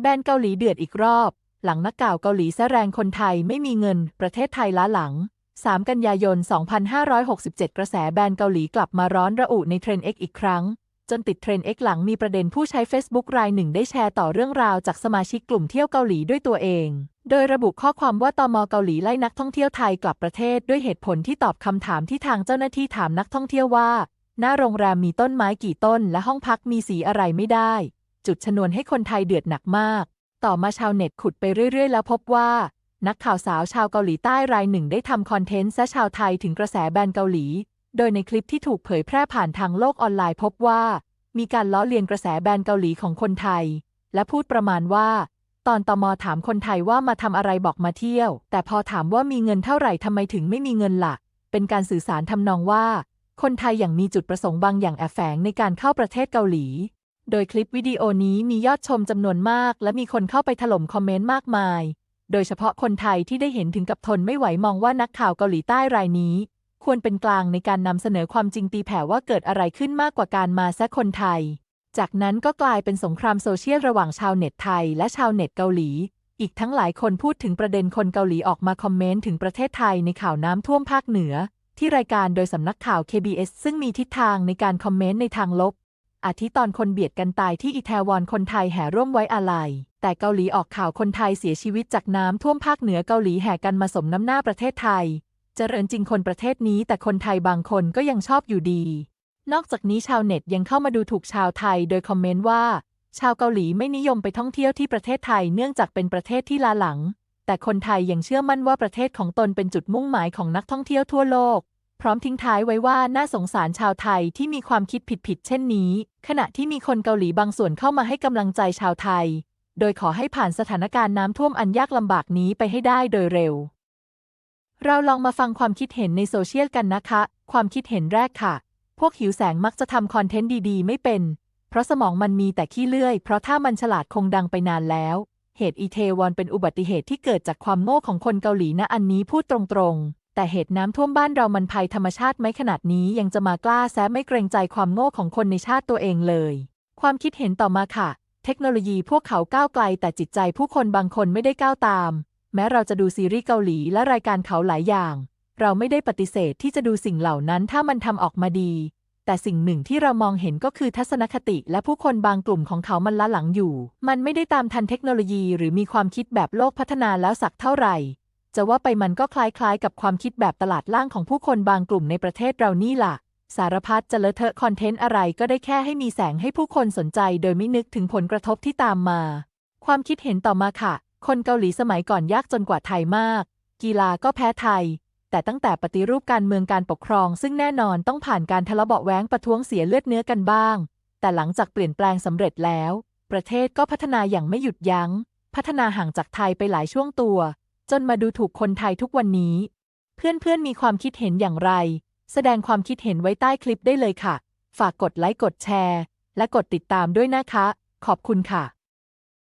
แบนเกาหลีเดือดอีกรอบ หลังนักก่าวเกาหลีแซะแรงคนไทยไม่มีเงิน ประเทศไทยล้าหลัง 3 กันยายน 2567 กระแสแบนเกาหลีกลับมาร้อนระอุในเทรนด์ X อีกครั้ง จนติดเทรนด์ X หลังมีประเด็นผู้ใช้ Facebook รายหนึ่งได้แชร์ต่อเรื่องราวจากสมาชิกกลุ่มเที่ยวเกาหลีด้วยตัวเอง โดยระบุข้อความว่าตมเกาหลีไล่นักท่องเที่ยวไทยกลับประเทศด้วยเหตุผลที่ตอบคำถามที่ทางเจ้าหน้าที่ถามนักท่องเที่ยวว่า หน้าโรงแรมมีต้นไม้กี่ต้น และห้องพักมีสีอะไรไม่ได้ จุดชนวนให้คนไทยเดือดหนักมาก ต่อมาชาวเน็ตขุดไปเรื่อย ๆ แล้วพบว่า นักข่าวสาวชาวเกาหลีใต้รายหนึ่งได้ทำคอนเทนต์แซะชาวไทยถึงกระแสแบนเกาหลี โดยในคลิปที่ถูกเผยแพร่ผ่านทางโลกออนไลน์พบว่า มีการล้อเลียนกระแสแบนเกาหลีของคนไทย และพูดประมาณว่า ตอนตมถามคนไทยว่ามาทำอะไรบอกมาเที่ยว แต่พอถามว่ามีเงินเท่าไหร่ทำไมถึงไม่มีเงินละ่ะเป็นการสื่อสารทำนองว่า คนไทยอย่างมีจุดประสงค์บางอย่างแอบแฝงในการเข้าประเทศเกาหลี โดยคลิปวิดีโอนี้มียอดชมจำนวนมาก และมีคนเข้าไปถล่มคอมเมนต์มากมาย โดยเฉพาะคนไทยที่ได้เห็นถึงกับทนไม่ไหวมองว่านักข่าวเกาหลีใต้รายนี้ ควรเป็นกลางในการนำเสนอความจริงตีแผ่ว่าเกิดอะไรขึ้นมากกว่าการมาแซะคนไทย จากนั้นก็กลายเป็นสงครามโซเชียลระหว่างชาวเน็ตไทยและชาวเน็ตเกาหลี อีกทั้งหลายคนพูดถึงประเด็นคนเกาหลีออกมาคอมเมนต์ถึงประเทศไทยในข่าวน้ำท่วมภาคเหนือที่รายการโดยสำนักข่าว KBS ซึ่งมีทิศทางในการคอมเมนต์ในทางลบ อาทิตอนคนเบียดกันตายที่อิแทวอนคนไทยแห่ร่วมไว้อาลัย แต่เกาหลีออกข่าวคนไทยเสียชีวิตจากน้ำท่วมภาคเหนือเกาหลีแห่กันมาสมน้ำหน้าประเทศไทย เจริญจริงคนประเทศนี้แต่คนไทยบางคนก็ยังชอบอยู่ดี นอกจากนี้ชาวเน็ตยังเข้ามาดูถูกชาวไทยโดยคอมเมนต์ว่า ชาวเกาหลีไม่นิยมไปท่องเที่ยวที่ประเทศไทยเนื่องจากเป็นประเทศที่ล้าหลัง แต่คนไทยยังเชื่อมั่นว่าประเทศของตนเป็นจุดมุ่งหมายของนักท่องเที่ยวทั่วโลก พร้อมทิ้งท้ายไว้ว่าน่าสงสารชาวไทยที่มีความคิดผิดๆเช่นนี้ ขณะที่มีคนเกาหลีบางส่วนเข้ามาให้กำลังใจชาวไทย โดยขอให้ผ่านสถานการณ์น้ำท่วมอันยากลำบากนี้ไปให้ได้โดยเร็ว เราลองมาฟังความคิดเห็นในโซเชียลกันนะคะ ความคิดเห็นแรกค่ะ พวกหิวแสงมักจะทำคอนเทนต์ดีๆ ไม่เป็น เพราะสมองมันมีแต่ขี้เลื่อย เพราะถ้ามันฉลาดคงดังไปนานแล้ว เหตุอีเทวอนเป็นอุบัติเหตุที่เกิดจากความโง่ของคนเกาหลีนะอันนี้พูดตรงๆ แต่เหตุน้ำท่วมบ้านเรามันภัยธรรมชาติไหมขนาดนี้ยังจะมากล้าแซะไม่เกรงใจความโง่ของคนในชาติตัวเองเลย ความคิดเห็นต่อมาค่ะ เทคโนโลยีพวกเขาก้าวไกล แต่จิตใจผู้คนบางคนไม่ได้ก้าวตาม แม้เราจะดูซีรีส์เกาหลีและรายการเขาหลายอย่าง เราไม่ได้ปฏิเสธที่จะดูสิ่งเหล่านั้นถ้ามันทำออกมาดี แต่สิ่งหนึ่งที่เรามองเห็นก็คือทัศนคติและผู้คนบางกลุ่มของเขามันล้าหลังอยู่ มันไม่ได้ตามทันเทคโนโลยี หรือมีความคิดแบบโลกพัฒนาแล้วสักเท่าไหร่ จะว่าไปมันก็คล้ายๆ กับความคิดแบบตลาดล่างของผู้คนบางกลุ่มในประเทศเรานี่ล่ะ สารพัดจะเลอะเทอะคอนเทนต์อะไรก็ได้แค่ให้มีแสงให้ผู้คนสนใจ โดยไม่นึกถึงผลกระทบที่ตามมา ความคิดเห็นต่อมาค่ะ คนเกาหลีสมัยก่อนยากจนกว่าไทยมาก กีฬาก็แพ้ไทย แต่ตั้งแต่ปฏิรูปการเมืองการปกครอง ซึ่งแน่นอนต้องผ่านการทะเลาะเบาแว้งประท้วงเสียเลือดเนื้อกันบ้าง แต่หลังจากเปลี่ยนแปลงสำเร็จแล้ว ประเทศก็พัฒนาอย่างไม่หยุดยัง้ง พัฒนาห่างจากไทยไปหลายช่วงตัว จนมาดูถูกคนไทยทุกวันนี้ เพื่อนๆมีความคิดเห็นอย่างไร แสดงความคิดเห็นไว้ใต้คลิปได้เลยค่ะ ฝากกดไลค์กดแชร์ และกดติดตามด้วยนะคะ ขอบคุณค่ะ